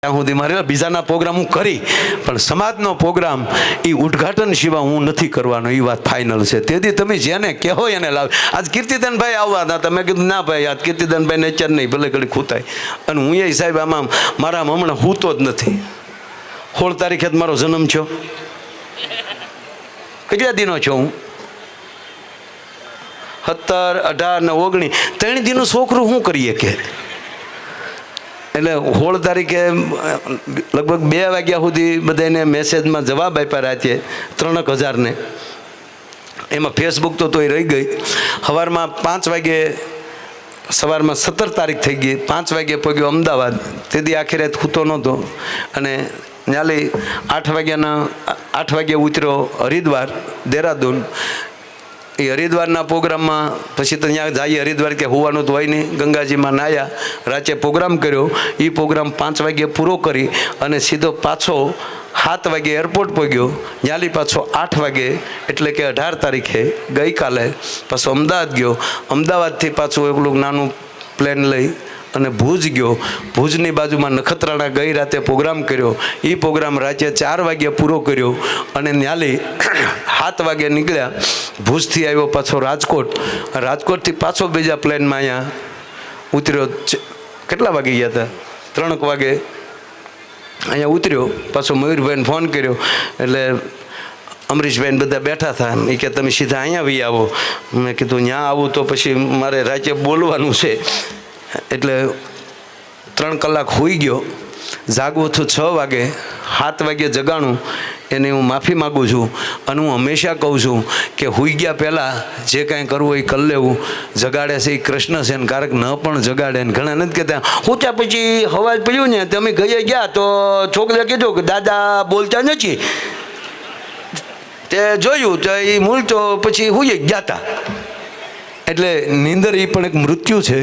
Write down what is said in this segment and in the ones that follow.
ત્યાં સુધી મારે બીજાના પ્રોગ્રામ હું કરી, પણ સમાજનો પ્રોગ્રામ એ ઉદ્ઘાટન સિવાય હું નથી કરવાનો એ વાત ફાઇનલ છે. તેથી તમે જેને કહો એને લાવ. આજ કીર્તિદાનભાઈ આવવા હતા તમે કીધું, ના ભાઈ, આજ કીર્તિદાનભાઈ નેચર નહીં, ભલે ઘડી ખૂતાય. અને હું એ સાહેબ આમાં, મારા હમણાં હૂતો જ નથી. સોળ તારીખે જ મારો જન્મ છો કેટલા દિનો છો હું? સત્તર, અઢાર ને ઓગણીસ. ત્રણ દિનનું છોકરું શું કરીએ કે? એટલે હોળ તારીખે લગભગ બે વાગ્યા સુધી બધાને મેસેજમાં જવાબ આપ્યા રાતે ત્રણક હજારને. એમાં ફેસબુક તો તોય રહી ગઈ. સવારમાં પાંચ વાગે, સવારમાં સત્તર તારીખ થઈ ગઈ. પાંચ વાગે પગ્યો અમદાવાદ. તેથી આખી રાત ખૂતો નહોતો. અને ન્યાલી આઠ વાગ્યાના, આઠ વાગે ઉતર્યો હરિદ્વાર, દેહરાદૂન. એ હરિદ્વારના પ્રોગ્રામમાં, પછી તો ત્યાં જઈએ હરિદ્વાર કે હોવાનું તો હોય નહીં, ગંગાજીમાં નાયા રાત્રે પ્રોગ્રામ કર્યો. એ પ્રોગ્રામ પાંચ વાગ્યે પૂરો કરી અને સીધો પાછો સાત વાગે એરપોર્ટ પહોંચ્યો. ન્યાલી પાછો આઠ વાગે એટલે કે અઢાર તારીખે ગઈકાલે પાછો અમદાવાદ ગયો. અમદાવાદથી પાછું એકલું નાનું પ્લેન લઈ અને ભુજ ગયો. ભુજની બાજુમાં નખત્રાણા ગઈ રાતે પ્રોગ્રામ કર્યો. એ પ્રોગ્રામ રાત્રે ચાર વાગ્યે પૂરો કર્યો અને ન્યાલી સાત વાગે નીકળ્યા. ભુજથી આવ્યો પાછો રાજકોટ. રાજકોટથી પાછો બીજા પ્લેનમાં અહીંયા ઉતર્યો. કેટલા વાગે ગયા હતા? ત્રણક વાગે અહીંયા ઉતર્યો. પાછો મયુરભાઈને ફોન કર્યો. એટલે અમરીશભાઈ બધા બેઠા હતા. એ કે, તમે સીધા અહીંયા આવી આવો. મેં કીધું ત્યાં આવું તો પછી મારે રાજ્ય બોલવાનું છે. એટલે ત્રણ કલાક હોઈ ગયો. જાગવો તો છ વાગે, સાત વાગે જગાણું, એને હું માફી માગું છું અને હું હંમેશા કહું છું કે હોઈ ગયા પહેલાં જે કાંઈ કરવું એ કરી લેવું. જગાડે છે એ કૃષ્ણ છે ને કારક ન પણ જગાડે ને ઘણા નથી કહેતા. ત્યાં પછી હવા પડ્યું ને તમે ગયે ગયા તો છોકરા કીધું કે દાદા બોલતા નથી. તે જોયું તો એ મૂળ તો પછી હુઈ જ ગયા હતા એટલે નીંદર એ પણ એક મૃત્યુ છે.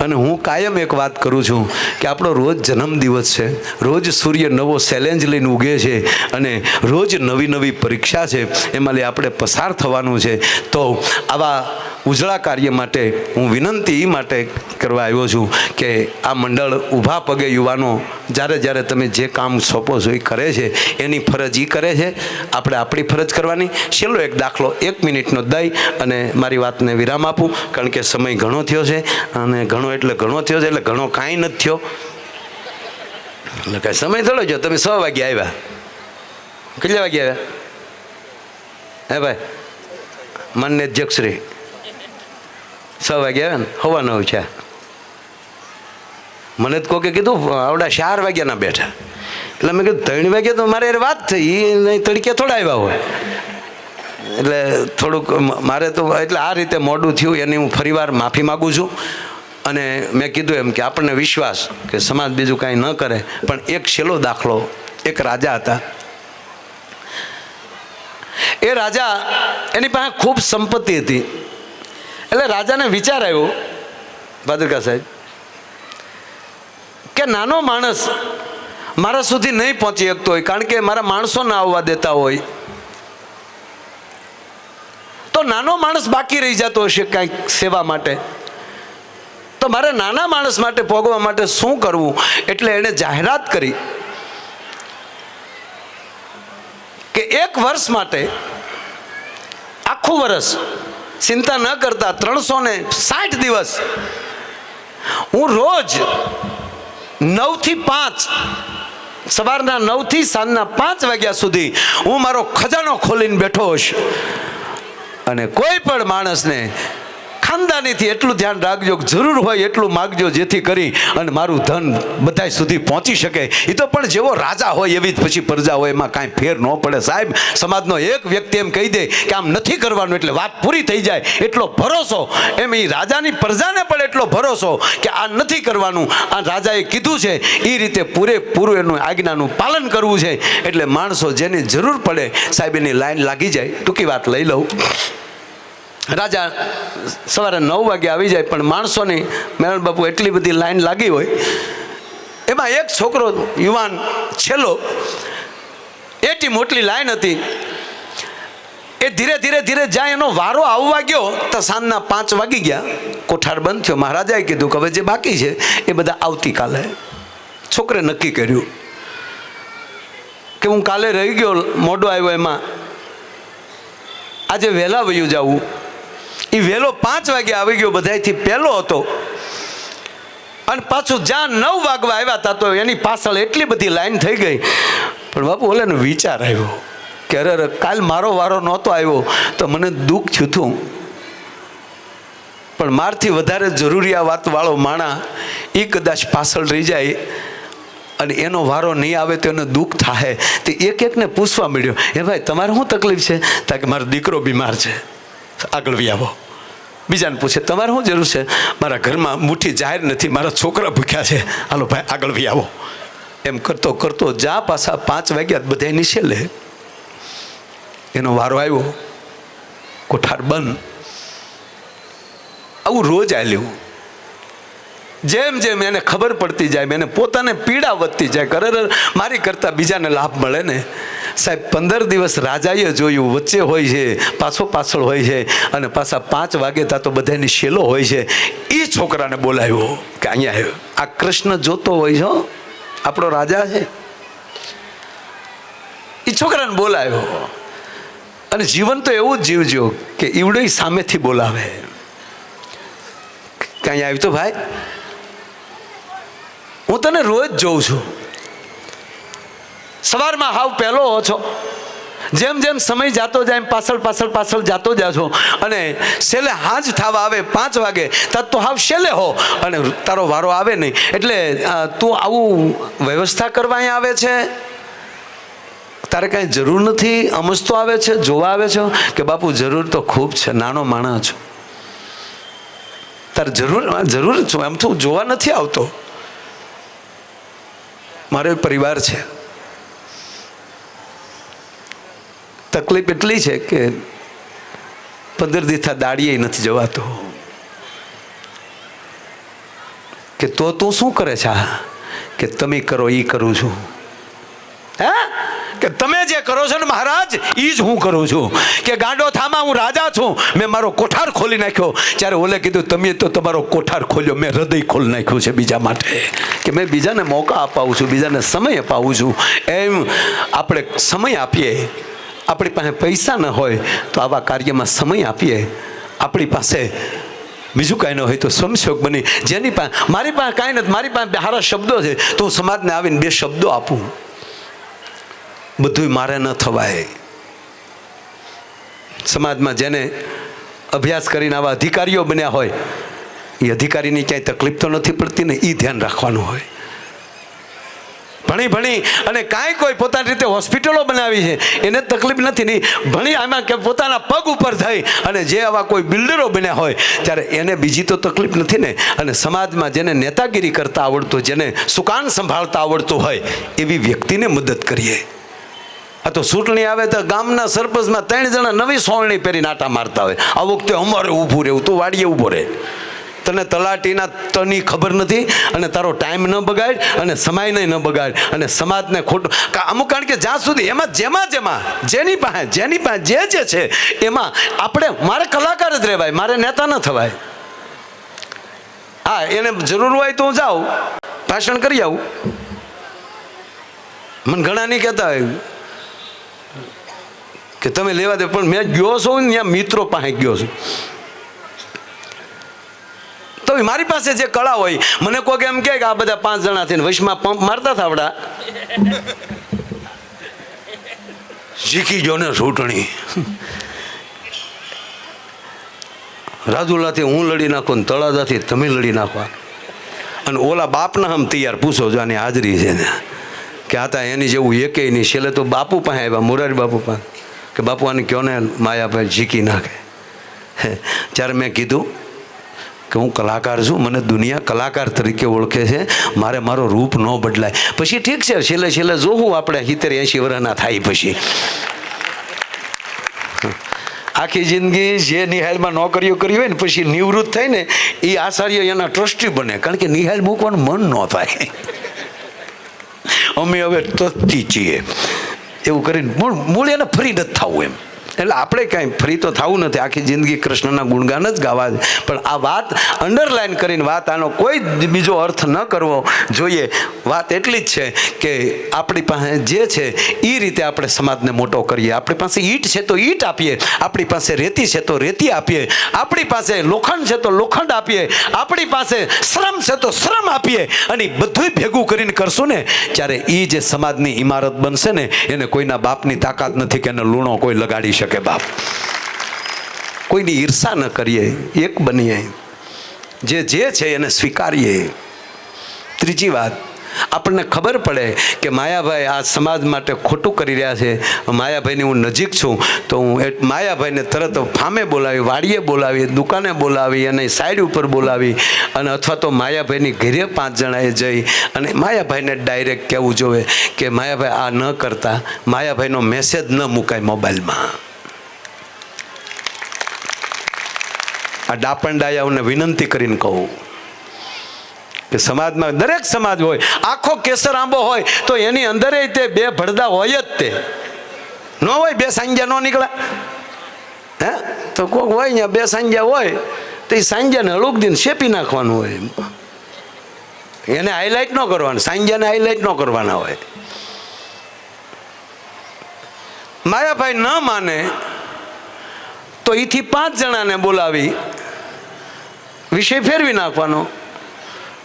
અને હું કાયમ એક વાત કરું છું કે આપણો રોજ જન્મદિવસ છે. રોજ સૂર્ય નવો ચેલેન્જ લઈને ઉગે છે અને રોજ નવી નવી પરીક્ષા છે. એમાં આપણે પસાર થવાનું છે. તો આવા ઉજળા કાર્ય માટે હું વિનંતી માટે કરવા આવ્યો છું કે આ મંડળ ઊભા પગે યુવાનો જ્યારે જ્યારે તમે જે કામ સોંપો છો એ કરે છે, એની ફરજ એ કરે છે. આપણે આપણી ફરજ કરવાની. છેલ્લો એક દાખલો, એક મિનિટનો દઈ અને મારી વાતને વિરામ આપું, કારણ કે સમય ઘણો થયો છે. અને ઘણો એટલે ઘણો થયો છે, એટલે ઘણો કાંઈ નથી થયો. એટલે કાંઈ સમય થોડો જો તમે સો વાગે આવ્યા. કેટલા વાગે આવ્યા? હે ભાઈ? માન્ય અધ્યક્ષશ્રી છ વાગે આવે ને હવા નવ છે. મને તો કોકે કીધું, આવડા ચાર વાગ્યાના બેઠા. એટલે મેં કીધું, ત્રણ વાગે તો મારે વાત થઈ નહીં તડકે થોડા આવ્યા હોય. એટલે થોડુંક મારે તો, એટલે આ રીતે મોડું થયું, એની હું ફરીવાર માફી માગું છું. અને મેં કીધું એમ કે આપણને વિશ્વાસ કે સમાજ બીજું કાંઈ ન કરે, પણ એક છેલ્લો દાખલો, એક રાજા હતા. એ રાજા એની પાસે ખૂબ સંપત્તિ હતી. એટલે રાજાને વિચાર આવ્યો, ભાદરકા સાહેબ, કે નાનો માણસ મારા સુધી નહીં પહોંચી શકતો હોય, કારણ કે મારા માણસો ના આવવા દેતા હોય. તો નાનો માણસ બાકી રહી જતો હશે કાંઈક સેવા માટે. તો મારે નાના માણસ માટે ભોગવા માટે શું કરવું? એટલે એણે જાહેરાત કરી કે એક વર્ષ માટે, આખું વર્ષ ચિંતા ન કરતા ત્રણસો ને સાઠ દિવસ. હું રોજ નવથી પાંચ, સવારના નવથી સાંજના પાંચ વાગ્યા સુધી હું મારો ખજાનો ખોલીને બેઠો હોઈશ. અને કોઈ પણ માણસને ખાનદાનીથી એટલું ધ્યાન રાખજો જરૂર હોય એટલું માગજો જેથી કરી અને મારું ધન બધાય સુધી પહોંચી શકે. એ તો પણ જેવો રાજા હોય એવી જ પછી પ્રજા હોય, એમાં કાંઈ ફેર ન પડે. સાહેબ, સમાજનો એક વ્યક્તિ એમ કહી દે કે આમ નથી કરવાનું એટલે વાત પૂરી થઈ જાય. એટલો ભરોસો. એમ એ રાજાની પ્રજાને પણ એટલો ભરોસો કે આ નથી કરવાનું. આ રાજાએ કીધું છે એ રીતે પૂરેપૂરું એનું આજ્ઞાનું પાલન કરવું છે. એટલે માણસો જેની જરૂર પડે સાહેબ એની લાઈન લાગી જાય. ટૂંકી વાત લઈ લઉં. રાજા સવારે નવ વાગે આવી જાય, પણ માણસોની મેરણ બાપુ એટલી બધી લાઈન લાગી હોય. એમાં એક છોકરો યુવાન છેલ્લો, એટી મોટલી લાઈન હતી. એ ધીરે ધીરે ધીરે જ્યાં એનો વારો આવવા ગયો, તો સાંજના પાંચ વાગી ગયા. કોઠાર બંધ થયો. મહારાજાએ કીધું કે હવે જે બાકી છે, એ બધા આવતીકાલે. છોકરે નક્કી કર્યું કે હું કાલે રહી ગયો મોડો આવ્યો એમાં. આજે વહેલા વયું જવું એ વહેલો પાંચ વાગે આવી ગયો, બધાયથી પહેલો હતો. અને પાછું જ્યાં નવ વાગવા આવ્યા હતા તો એની પાછળ એટલી બધી લાઈન થઈ ગઈ. પણ બાપુ, ઓલે વિચાર આવ્યો કે અરે કાલ મારો વારો નહોતો આવ્યો, તો મને દુઃખ થયું હતું. પણ મારથી વધારે જરૂરિયાત વાળો માણા એ કદાચ પાછળ રહી જાય અને એનો વારો નહીં આવે તો એને દુઃખ થાય તે એક એકને પૂછવા મળ્યો, એ ભાઈ, તમારે શું તકલીફ છે? તાકે મારો દીકરો બીમાર છે. આગળ આવો. બીજાને પૂછે, તમારે શું જરૂર છે? મારા ઘરમાં મુઠ્ઠી જાહેર નથી, મારા છોકરા ભૂખ્યા છે. હાલો ભાઈ, આગળ વી આવો. એમ કરતો કરતો જા પાછા પાંચ વાગ્યા બધા નીચે લે. એનો વારો આવ્યો. કોઠાર બંધ. આવું રોજ આલ્યું. જેમ જેમ એને ખબર પડતી જાય એને પોતાને પીડા વધતી જાય, કરે મારી કરતાં બીજાને લાભ મળે ને? સાહેબ, પંદર દિવસ રાજાએ જોયું, વચ્ચે હોય છે, પાછો પાછળ હોય છે, અને પાછા પાંચ વાગે તા તો બધાની શેલો હોય છે. એ છોકરાને બોલાવ્યો કે અહીંયા આવ્યો. આ કૃષ્ણ જોતો હોય છે. આપણો રાજા છે. એ છોકરાને બોલાવ્યો. અને જીવન તો એવું જ જીવજો કે ઈવડો સામેથી બોલાવે. કાંઈ આવ્યું તો ભાઈ હું તને રોજ જોઉં છું. સવારમાં હાવ પહેલો છો. જેમ જેમ સમય જાતો જાય એમ પાછળ પાછળ પાછળ જતો જા છો. અને છેલ્લે હાજ થવા આવે પાંચ વાગે તાર તો હાવ છેલ્લે હો. અને તારો વારો આવે નહીં. એટલે તું આવું વ્યવસ્થા કરવા અહીંયા આવે છે? તારે કાંઈ જરૂર નથી? અમસ્તો આવે છે? જોવા આવે છે? કે બાપુ, જરૂર તો ખૂબ છે. નાનો માણસ છું. તારે જરૂર જરૂર છું. એમ તો જોવા નથી આવતો. મારો પરિવાર છે. તકલીફ એટલી છે કે પંદર દિવસા દાડીએ નથી જવાતો. કે તો તું શું કરે છે? કે તમે કરો એ કરું છું. હે? કે તમે જે કરો છો ને મહારાજ એ જ હું કરું છું. કે ગાંડો થામાં હું રાજા છું. મેં મારો કોઠાર ખોલી નાખ્યો. ત્યારે ઓલે કીધું, તમે તો તમારો કોઠાર ખોલ્યો. મેં હૃદય ખોલી નાખ્યું છે બીજા માટે. કે મેં બીજાને મોકા અપાવું છું, બીજાને સમય અપાવું છું. એમ આપણે સમય આપીએ. આપણી પાસે પૈસા ન હોય, તો આવા કાર્યમાં સમય આપીએ. આપણી પાસે બીજું કાંઈ ન હોય તો સ્વયંસેવક બની. જેની પાસે મારી પાસે કાંઈ નથી. મારી પાસે સારા શબ્દો છે. તો હું સમાજને આવીને બે શબ્દો આપું. બધુંય મારે ન થવાય. સમાજમાં જેને અભ્યાસ કરીને આવા અધિકારીઓ બન્યા હોય, એ અધિકારીની ક્યાંય તકલીફ તો નથી પડતી ને એ ધ્યાન રાખવાનું હોય. ભણી ભણી અને કાંઈ કોઈ પોતાની રીતે હોસ્પિટલો બનાવી છે, એને તકલીફ નથી નહીં ભણી આમાં કે પોતાના પગ ઉપર થઈ અને જે આવા કોઈ બિલ્ડરો બન્યા હોય, ત્યારે એને બીજી તો તકલીફ નથી ને. અને સમાજમાં જેને નેતાગીરી કરતા આવડતું, જેને સુકાન સંભાળતા આવડતું હોય, એવી વ્યક્તિને મદદ કરીએ. આ તો ચૂંટણી આવે તો ગામના સરપંચમાં ત્રણ જણા નવી સોળણી પહેરી નાટા મારતા હોય. આ વખતે અમારે ઊભું રહેવું, તું વાડીએ ઊભો રહે. તને તલાટીના તની ખબર નથી અને તારો ટાઈમ ન બગાડ અને સમયને ન બગાડ અને સમાજને ખોટું. અમુક કારણ કે જ્યાં સુધી એમાં જેમાં જેમાં, જેની પાસે જેની પાસે જે જે છે, એમાં આપણે, મારે કલાકાર જ રહેવાય, મારે નેતા ન થવાય. હા, એને જરૂર હોય તો હું જાઉં, ભાષણ કરી આવું. મને ઘણા નહીં કહેતા કે તમે લેવા દે, પણ મેં ગયો છું ને ત્યાં મિત્રો પાસે ગયો છું. તો મારી પાસે જે કળા હોય, મને કોઈક એમ કે આ બધા પાંચ જણા થઈને વૈશમાં પંપ મારતા થાવડા શીખી જો ને ચૂંટણી. રાજુલાથી હું લડી નાખું ને તળાજાથી તમે લડી નાખવા અને ઓલા બાપના હમ તૈયાર, પૂછો જો આની હાજરી છે ને. કે આ એની જેવું એકે નહીં છેલ્લે તો બાપુ પાસે આવ્યા, મોરારી બાપુ પાસે. કે બાપુ આને કયો ને માયાભાઈ ઝીકી નાખે. ત્યારે મેં કીધું કે હું કલાકાર છું, મને દુનિયા કલાકાર તરીકે ઓળખે છે, મારે મારો રૂપ ન બદલાય. પછી ઠીક છે, છેલ્લે છેલ્લે જોવું આપણે સિત્તેર એંશી વર્ષના થાય પછી. આખી જિંદગી જે નિહાલમાં નોકરીઓ કરી હોય ને, પછી નિવૃત્ત થાય ને એ આચાર્ય એના ટ્રસ્ટી બને, કારણ કે નિહાલ મૂકવાનું મન ન થાય. અમે હવે તત્તી છીએ. એવું કરીને મૂળ મૂળ એને ફરી નથી થવું એમ. એટલે આપણે કાંઈ ફ્રી તો થવું નથી. આખી જિંદગી કૃષ્ણના ગુણગાન જ ગાવા છે. પણ આ વાત અંડરલાઈન કરીને વાત આનો કોઈ બીજો અર્થ ન કરવો જોઈએ. વાત એટલી જ છે કે આપણી પાસે જે છે એ રીતે આપણે સમાજને મોટો કરીએ. આપણી પાસે ઈંટ છે તો ઈંટ આપીએ. આપણી પાસે રેતી છે તો રેતી આપીએ. આપણી પાસે લોખંડ છે તો લોખંડ આપીએ. આપણી પાસે શ્રમ છે તો શ્રમ આપીએ. અને બધું ભેગું કરીને કરશું ને, ત્યારે એ જે સમાજની ઇમારત બનશે ને, એને કોઈના બાપની તાકાત નથી કે એને લૂણો કોઈ લગાડી શકે. બાપ, કોઈની ઈર્ષા ન કરીએ, એક બનીએ. જે જે છે એને સ્વીકારીએ. ત્રીજી વાત, આપણને ખબર પડે કે માયાભાઈ આ સમાજ માટે ખોટું કરી રહ્યા છે. માયાભાઈની હું નજીક છું, તો હું માયાભાઈને તરત ફામે બોલાવી, વાડીએ બોલાવી, દુકાને બોલાવી અને સાઈડ ઉપર બોલાવી અને અથવા તો માયાભાઈની ઘેરે પાંચ જણાએ જઈ અને માયાભાઈને ડાયરેક્ટ કહેવું જોઈએ કે માયાભાઈ આ ન કરતા, માયાભાઈનો મેસેજ ન મુકાય મોબાઈલમાં. આ ડાપણડાયાઓને વિનંતી કરીને કહું કે સમાજમાં દરેક સમાજ હોય, આખો કેસર આંબો હોય, તો એની અંદરે તે બે ભડદા હોય જ તે. ન હોય, બે સાંજ્યા ન નીકળે. હે? તો કોઈક હોય ને, બે સાંજ્યા હોય, તો એ સાંજ્યાને હળુક દિન શેપી નાખવાનું હોય એને હાઇલાઇટ ન કરવાનું, સાંજ્યાને હાઇલાઇટ ન કરવાના હોય. માયાભાઈ ન માને, તો એથી પાંચ જણાને બોલાવી વિષય ફેરવી નાખવાનો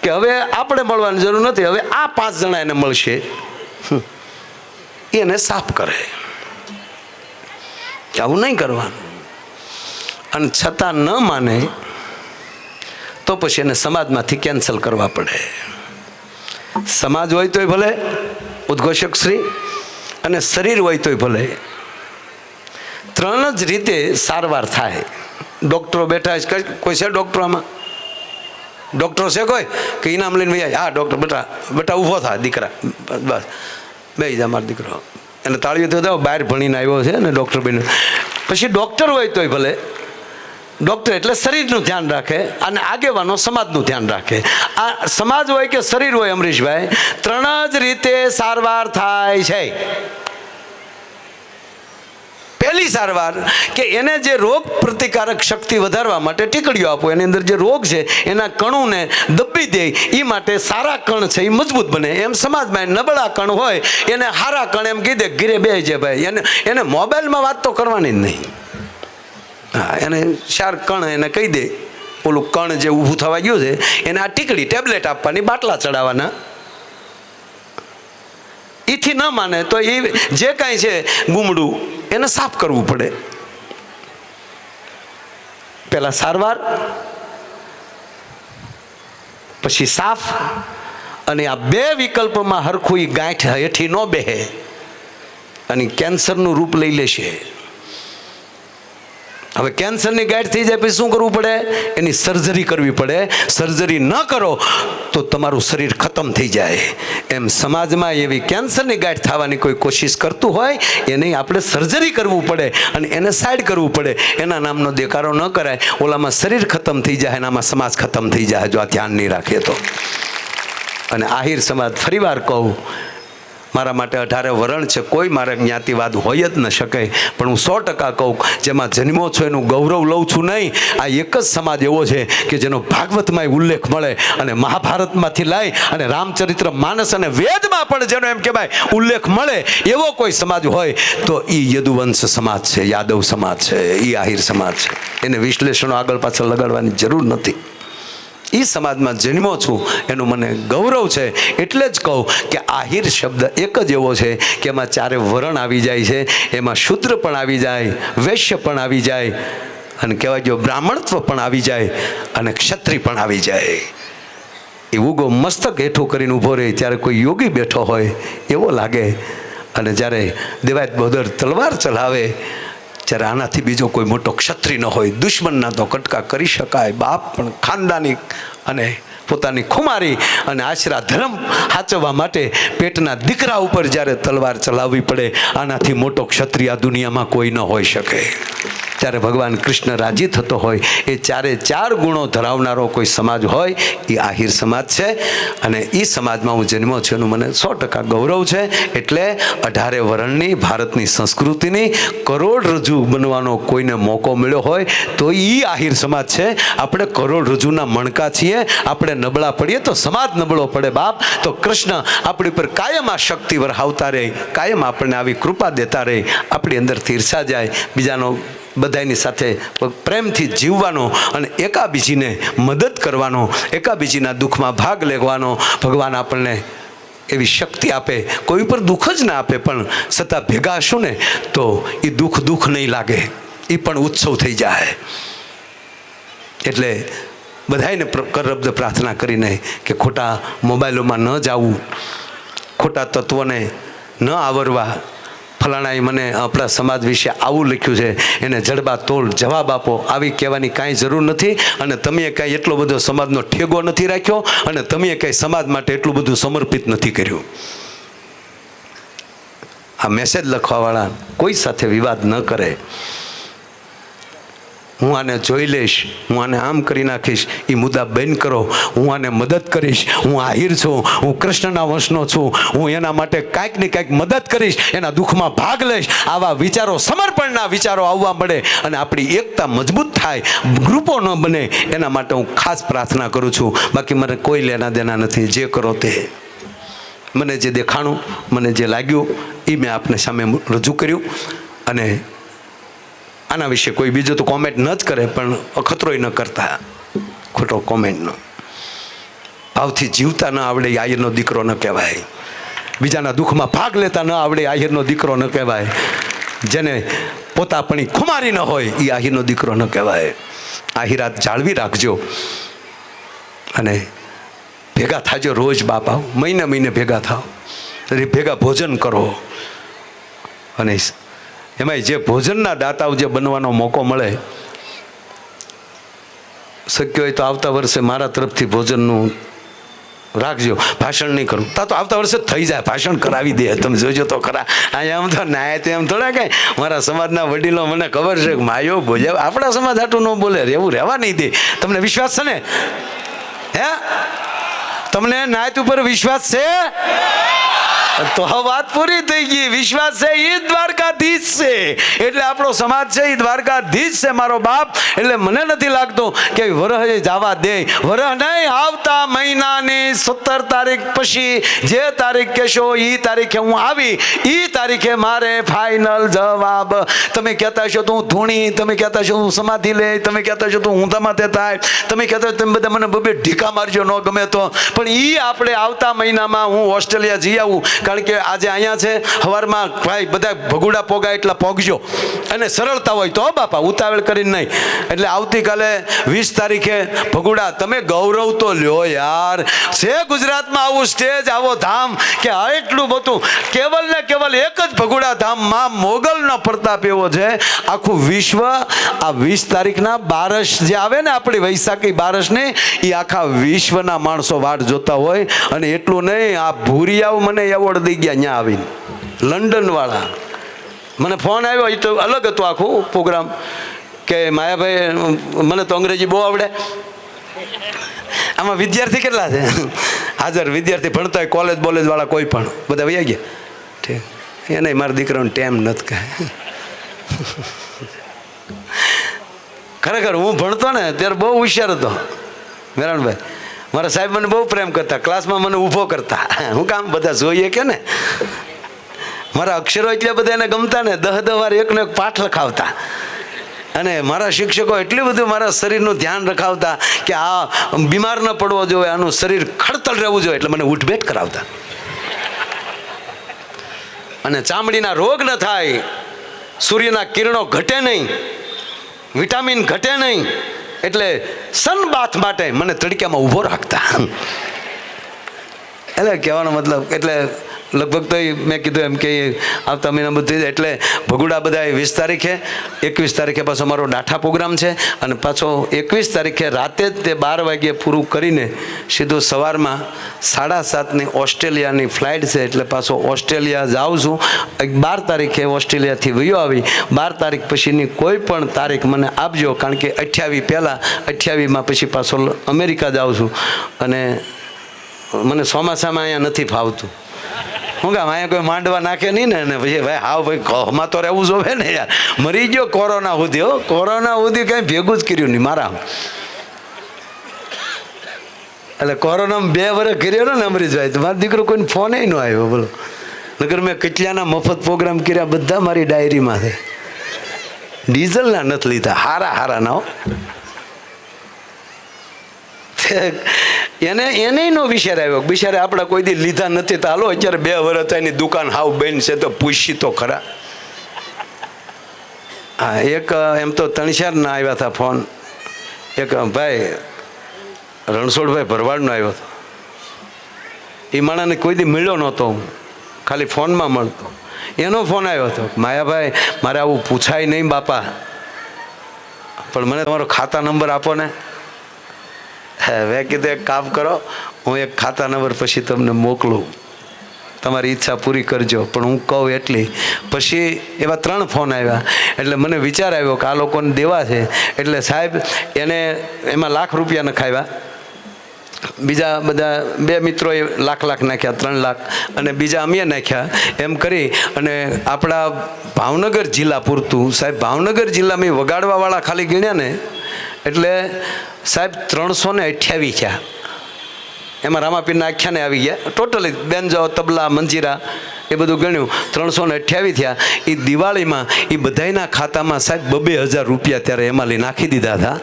કે હવે આપણે મળવાની જરૂર નથી, હવે આ પાંચ જણા એને મળશે. એને સાફ કરે. આવું નહીં કરવાનું. અને છતાં ન માને, તો પછી એને સમાજમાંથી કેન્સલ કરવા પડે. સમાજ હોય તોય ભલે, ઉદ્ઘોષક શ્રી, અને શરીર હોય તોય ભલે. ત્રણ જ રીતે સારવાર થાય. ડૉક્ટરો બેઠા છે. કઈ- છે ડૉક્ટરો આમાં? ડૉક્ટર છે કોઈ? કે ઇનામ લઈને ભાઈ હા, ડૉક્ટર બેટા બેટા ઊભો થા, દીકરા. બસ. બે જા મારો દીકરો. એને તાળીઓ થયો બહાર ભણીને આવ્યો છે ને ડૉક્ટર બન્યો. પછી ડૉક્ટર હોય તોય ભલે. ડૉક્ટર એટલે શરીરનું ધ્યાન રાખે અને આગેવાનો સમાજનું ધ્યાન રાખે. આ સમાજ હોય કે શરીર હોય, અમરીશભાઈ, ત્રણ જ રીતે સારવાર થાય છે. પહેલી સારવાર કે એને જે રોગ પ્રતિકારક શક્તિ વધારવા માટે ટીકડીઓ આપો, એની અંદર જે રોગ છે, એના કણુને દબી દે એ માટે સારા કણ છે એ મજબૂત બને. એમ સમાજમાં નબળા કણ હોય, એને હારા કણ એમ કીધે ઘીરે બે છે ભાઈ. એને એને મોબાઈલમાં વાત તો કરવાની જ નહીં. હા, એને ચાર કણ એને કહી દે. ઓલું કણ જે ઊભું થવા ગયું છે, એને આ ટીકડી ટેબ્લેટ આપવાની, બાટલા ચડાવવાના. એથી ન માને તો એ જે કાંઈ છે ગુમડું, એને સાફ કરવું પડે. પહેલાં સારવાર, પછી સાફ, અને આ બે વિકલ્પમાં હરખું એ ગાંઠ હેઠી ન બેહે. અને કેન્સરનું રૂપ લઈ લેશે. હવે કેન્સરની ગાઈડ થઈ જાય, પછી શું કરવું પડે? એની સર્જરી કરવી પડે. સર્જરી ન કરો, તો તમારું શરીર ખતમ થઈ જાય. એમ સમાજમાં એવી કેન્સરની ગાંઠ થવાની કોઈ કોશિશ કરતું હોય, એને આપણે સર્જરી કરવું પડે અને એને સાઈડ કરવું પડે. એના નામનો દેકારો ન કરાય. ઓલામાં શરીર ખતમ થઈ જાય એનામાં સમાજ ખતમ થઈ જાય, જો આ ધ્યાન નહીં રાખીએ તો. અને આહિર સમાજ ફરીવાર કહું મારા માટે અઢારે વરણ છે. કોઈ મારે જ્ઞાતિવાદ હોય જ ન શકે. પણ હું સો ટકા કહું, જેમાં જન્મો છો એનું ગૌરવ લઉં છું નહીં. આ એક જ સમાજ એવો છે કે જેનો ભાગવતમાં ઉલ્લેખ મળે અને મહાભારતમાંથી લાઈ અને રામચરિત્ર માનસ અને વેદમાં પણ જેનો એમ કહેવાય ઉલ્લેખ મળે એવો કોઈ સમાજ હોય, તો એ યદુવંશ સમાજ છે, યાદવ સમાજ છે એ આહિર સમાજ છે. એને વિશ્લેષણો આગળ પાછળ લગાડવાની જરૂર નથી. એ સમાજમાં જન્મો છું, એનું મને ગૌરવ છે. એટલે જ કહું કે આહિર શબ્દ એક જ એવો છે કે એમાં ચારે વરણ આવી જાય છે, એમાં શૂદ્ર પણ આવી જાય, વૈશ્ય પણ આવી જાય, અને કહેવાય જો બ્રાહ્મણત્વ પણ આવી જાય, અને ક્ષત્રિય પણ આવી જાય. એ ઉગો મસ્તક હેઠું કરીને ઊભો રહે, ત્યારે કોઈ યોગી બેઠો હોય, એવો લાગે. અને જ્યારે દેવાયત બોદર તલવાર ચલાવે ત્યારે આનાથી બીજો કોઈ મોટો ક્ષત્રિય ન હોય, દુશ્મનના તો કટકા કરી શકાય. બાપ પણ ખાનદાની અને પોતાની ખુમારી અને આશરા ધર્મ સાચવવા માટે પેટના દીકરા ઉપર જ્યારે તલવાર ચલાવવી પડે, આનાથી મોટો ક્ષત્રિય આ દુનિયામાં કોઈ ન હોઈ શકે. ત્યારે ભગવાન કૃષ્ણ રાજી થતો હોય, એ ચારે ચાર ગુણો ધરાવનારો કોઈ સમાજ હોય, એ આહિર સમાજ છે. અને એ સમાજમાં હું જન્મ્યો છું એનું મને સો ટકા ગૌરવ છે. એટલે અઢારે વરણની, ભારતની સંસ્કૃતિની કરોડરજ્જુ બનવાનો કોઈને મોકો મળ્યો હોય, તો એ આહિર સમાજ છે. આપણે કરોડરજ્જુના મણકા છીએ, આપણે નબળા પડીએ તો સમાજ નબળો પડે બાપ. તો કૃષ્ણ આપણી પર કાયમ આ શક્તિ વરહાવતા રહે, કાયમ આપણને આવી કૃપા દેતા રહે, આપણી અંદર તીર્ષા જાય. બીજાનો બધાની સાથે પ્રેમથી જીવવાનો અને એકાબીજીને મદદ કરવાનો, એકાબીજીના દુઃખમાં ભાગ લેવાનો, ભગવાન આપણને એવી શક્તિ આપે, કોઈ પર દુઃખ જ ના આપે, પણ છતાં ભેગા હશું ને, તો એ દુઃખ દુઃખ નહીં લાગે એ પણ ઉત્સવ થઈ જાય. એટલે બધાને કરબ્દ પ્રાર્થના કરીને કે ખોટા મોબાઈલોમાં ન જવું, ખોટા તત્વોને ન આવરવા ફલાણાએ મને આપણા સમાજ વિશે આવું લખ્યું છે, એને જડબા તોલ જવાબ આપો. આવી કહેવાની કાંઈ જરૂર નથી અને તમે કાંઈ એટલો બધો સમાજનો ઠેગો નથી રાખ્યો અને તમે કાંઈ સમાજ માટે એટલું બધું સમર્પિત નથી કર્યું. આ મેસેજ લખવાવાળા કોઈ સાથે વિવાદ ન કરે. હું આને જોઈ લઈશ, હું આને આમ કરી નાખીશ. એ મુદ્દા બેન કરો, હું આને મદદ કરીશ. હું આહિર છું, હું કૃષ્ણના વંશનો છું. હું એના માટે કાંઈક ને કાંઈક મદદ કરીશ, એના દુઃખમાં ભાગ લઈશ. આવા વિચારો, સમર્પણના વિચારો આવવા મળે અને આપણી એકતા મજબૂત થાય. ગ્રુપો ન બને, એના માટે હું ખાસ પ્રાર્થના કરું છું. બાકી મને કોઈ લેના દેના નથી. જે કરો તે. મને જે દેખાણું, મને જે લાગ્યું એ મેં આપને સામે રજૂ કર્યું. અને આના વિશે કોઈ બીજું તો કોમેન્ટ ન જ કરે, પણ અખતરોય ન કરતા ખોટો કોમેન્ટનો ભાવથી જીવતા ન આવડે આયરનો દીકરો ન કહેવાય. બીજાના દુઃખમાં ભાગ લેતા ન આવડે આહિરનો દીકરો ન કહેવાય. જેને પોતાપણી ખુમારી ન હોય એ આહિરનો દીકરો ન કહેવાય. આહિરાત જાળવી રાખજો. અને ભેગા થાજો રોજ બાપ આવ. મહિને મહિને ભેગા થાવ ભેગા ભોજન કરો. અને એમાંય જે ભોજનના દાતાઓ જે બનવાનો મોકો મળે, શક્ય હોય તો આવતા વર્ષે મારા તરફથી ભોજનનું રાખજો. ભાષણ નહીં કરું. તા તો આવતા વર્ષે થઈ જાય. ભાષણ કરાવી દે. તમે જોજો તો ખરા. અહીંયા આમ તો નાય તો એમ થોડા કાંઈ. મારા સમાજના વડીલો મને ખબર છે કે માયો બોલે આપણા સમાજ આટલું ન બોલે. એવું રહેવા નહીં દે. તમને વિશ્વાસ છે ને? હે? તમને નાયત ઉપર વિશ્વાસ છે? તો વાત પૂરી થઈ ગઈ. વિશ્વાસ છે એ દ્વારકાધીશ છે. એટલે આપણો સમાજ છે એ દ્વારકાધીશ છે મારો બાપ. એટલે મને નથી લાગતું કે વરહ જવા દે. વરહ નહીં આવતા મહિનાની સત્તર તારીખ પછી. જે તારીખ કહેશો એ તારીખે હું આવી. એ તારીખે મારે ફાઇનલ જવાબ. તમે કહેતા છો તો હું ધૂણી. તમે કહેતા છો હું સમાધિ લે તમે કહેતા છો તો હું તમાતે થાય. તમે કહેતા તમે બધા મને બબે ઢીકા મારજો ન ગમે તો. પણ એ આપણે આવતા મહિનામાં હું ઓસ્ટ્રેલિયા જઈ આવું. કારણ કે આજે અહીંયા છે સવારમાં ભાઈ બધા ભગુડા પોગા એટલા પોગજો. અને સરળતા હોય તો બાપા, ઉતાવળ કરીને નહીં. એટલે આવતીકાલે વીસ તારીખે ભગુડા, તમે ગૌરવ તો લ્યો યાર. છે ગુજરાતમાં આવું સ્ટેજ આવો ધામ કે એટલું બધું. કેવલ ને કેવલ એક જ ભગુડા ધામમાં મોગલનો પ્રતાપ એવો છે, આખું વિશ્વ આ વીસ તારીખના બારસ જે આવે ને આપણી વૈશાખી બારસને એ આખા વિશ્વના માણસો વાટ જોતા હોય. અને એટલું નહીં, આ ભૂરિયાઓ મને એવોર્ડ દઈ ગયા અહીંયા આવીને. લંડનવાળા. મને ફોન આવ્યો એ તો અલગ હતું આખું પ્રોગ્રામ કે માયાભાઈ, મને તો અંગ્રેજી બહુ આવડે. આમાં વિદ્યાર્થી કેટલા છે? હાજર વિદ્યાર્થી ભણતા હોય કોલેજ બોલેજવાળા કોઈ પણ. બધા વૈયા ગયા. ઠીક એને મારા દીકરાનો ટેમ નથી કહે ખરેખર હું ભણતો ને ત્યારે બહુ હોશિયાર હતો. મેરાણભાઈ મારા સાહેબ મને બહુ પ્રેમ કરતા, ક્લાસમાં મને ઊભો કરતા. હું કામ બધા જોઈએ કે ને? મારા અક્ષરો એટલે બધા એને ગમતા ને, દહ દહ વાર એકનો એક પાઠ લખાવતા. અને મારા શિક્ષકો એટલું બધું મારા શરીરનું ધ્યાન રખાવતા કે આ બીમાર ન પડવો જોઈએ, આનું શરીર ખડતલ રહેવું જોઈએ, એટલે મને ઉઠભેટ કરાવતા. અને ચામડીના રોગ ન થાય, સૂર્યના કિરણો ઘટે નહીં, વિટામિન ઘટે નહીં એટલે સનબાથ માટે મને તડક્યામાં ઊભો રાખતા. એટલે કહેવાનો મતલબ એટલે લગભગ તો મેં કીધું એમ કે આવતા મહિના બધી એટલે ભગુડા બધા વીસ તારીખે, એકવીસ તારીખે પાછો અમારો ડાઠા પ્રોગ્રામ છે અને પાછો એકવીસ તારીખે રાતે જ તે બાર વાગ્યે પૂરું કરીને સીધું સવારમાં સાડા સાતની ઓસ્ટ્રેલિયાની ફ્લાઇટ છે એટલે પાછો ઓસ્ટ્રેલિયા જાઉં છું. બાર તારીખે ઓસ્ટ્રેલિયાથી વયો આવી. બાર તારીખ પછીની કોઈ પણ તારીખ મને આપજો કારણ કે અઠ્યાવીસ પહેલાં, અઠ્યાવીસમાં પછી પાછો અમેરિકા જાઉં છું અને મને ચોમાસામાં અહીંયા નથી ફાવતું. હું કામ, અહીંયા કોઈ માંડવા નાખે નહીં ને અને પછી ભાઈ, હાવ ભાઈ કહમાં તો રહેવું જોવે ને યાર. મરી ગયો કોરોના સુધી, હો. કોરોના સુધી કંઈ ભેગું જ કર્યું નહીં મારા એટલે કોરોનામાં બે વર્ષ કર્યો ને અમરીશભાઈ, તો મારો દીકરો કોઈને ફોન ન આવ્યો બોલો. નગર મેં કેટલાના મફત પ્રોગ્રામ કર્યા બધા મારી ડાયરીમાં છે. ડીઝલના નથી લીધા, હારા હારા ના, હો. એને એને નો વિચાર આવ્યો બિચારે આપણે કોઈ દી લીધા નથી તો હાલો, અત્યારે બે વર્ષ એની દુકાન હાવ બેન છે તો પૂછી તો ખરા. હા, એક એમ તો તણશારના આવ્યા હતા ફોન. એક ભાઈ, રણછોડભાઈ ભરવાડનો આવ્યો હતો. એ માણાને કોઈ દી મળ્યો નહોતો હું. ખાલી ફોનમાં મળતો. એનો ફોન આવ્યો હતો માયાભાઈ, મારે આવું પૂછાય નહીં બાપા. પણ મને તમારો ખાતા નંબર આપો ને. મેં કીધું એક કામ કરો, હું એક ખાતા નંબર પછી તમને મોકલું. તમારી ઈચ્છા પૂરી કરજો, પણ હું કહું એટલી. પછી એવા ત્રણ ફોન આવ્યા, એટલે મને વિચાર આવ્યો કે આ લોકોને દેવા છે. એટલે સાહેબ, એને એમાં લાખ રૂપિયા નખાવ્યા. બીજા બધા બે મિત્રોએ લાખ લાખ નાખ્યા, ત્રણ લાખ, અને બીજા અમે નાખ્યા. એમ કરી અને આપણા ભાવનગર જિલ્લા પૂરતું, સાહેબ, ભાવનગર જિલ્લામાં વગાડવાવાળા ખાલી ગણ્યા ને, એટલે સાહેબ ત્રણસો ને અઠ્યાવીસ થયા. એમાં રામાપીરના આખ્યાને આવી ગયા. ટોટલી બેન જાઓ, તબલા, મંજીરા. એ બધું ગણ્યું. ત્રણસો ને અઠ્યાવીસ થયા. એ દિવાળીમાં એ બધાયના ખાતામાં સાહેબ બબે હજાર રૂપિયા ત્યારે એમાં લઈ નાખી દીધા હતા.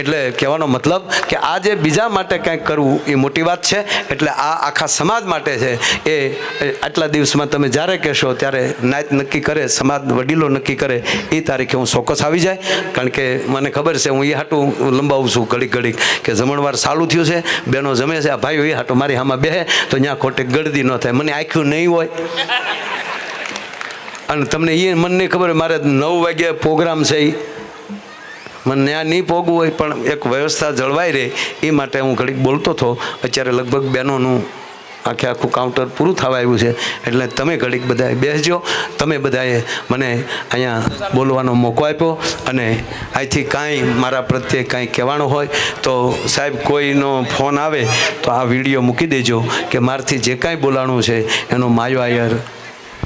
એટલે કહેવાનો મતલબ કે આ જે બીજા માટે કંઈક કરવું એ મોટી વાત છે. એટલે આ આખા સમાજ માટે છે. એ આટલા દિવસમાં તમે જ્યારે કહેશો ત્યારે નાયત નક્કી કરે, સમાજ વડીલો નક્કી કરે. એ તારીખે હું ચોક્કસ આવી જાય. કારણ કે મને ખબર છે હું એ હાટું લંબાવું છું ઘડીક ઘડીક કે જમણવાર સારું થયું છે. બેનો જમે છે, આ ભાઈઓ એ હાટું મારી હામાં બેહે તો ત્યાં ખોટે ગળદી ન થાય. મને આખ્યું નહીં હોય. અને તમને એ મને નહીં ખબર મારે નવ વાગ્યા પ્રોગ્રામ છે મને ત્યાં નહીં પોગવું હોય, પણ એક વ્યવસ્થા જળવાઈ રહે એ માટે હું ઘડીક બોલતો હતો. અત્યારે લગભગ બહેનોનું આખે આખું કાઉન્ટર પૂરું થવા આવ્યું છે. એટલે તમે ઘડીક બધાએ બેસજો. તમે બધાએ મને અહીંયા બોલવાનો મોકો આપ્યો અને અહીંથી કાંઈ મારા પ્રત્યે કાંઈ કહેવાનું હોય તો સાહેબ કોઈનો ફોન આવે તો આ વીડિયો મૂકી દેજો કે મારથી જે કાંઈ બોલાણું છે એનો માયો આયર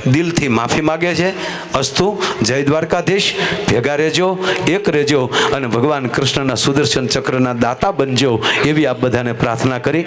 દિલથી માફી માગે છે. અસ્તુ, જય દ્વારકાધીશ. ભેગા રહેજો, એક રહેજો અને ભગવાન કૃષ્ણના સુદર્શન ચક્રના દાતા બનજો એવી આપ બધાને પ્રાર્થના કરી.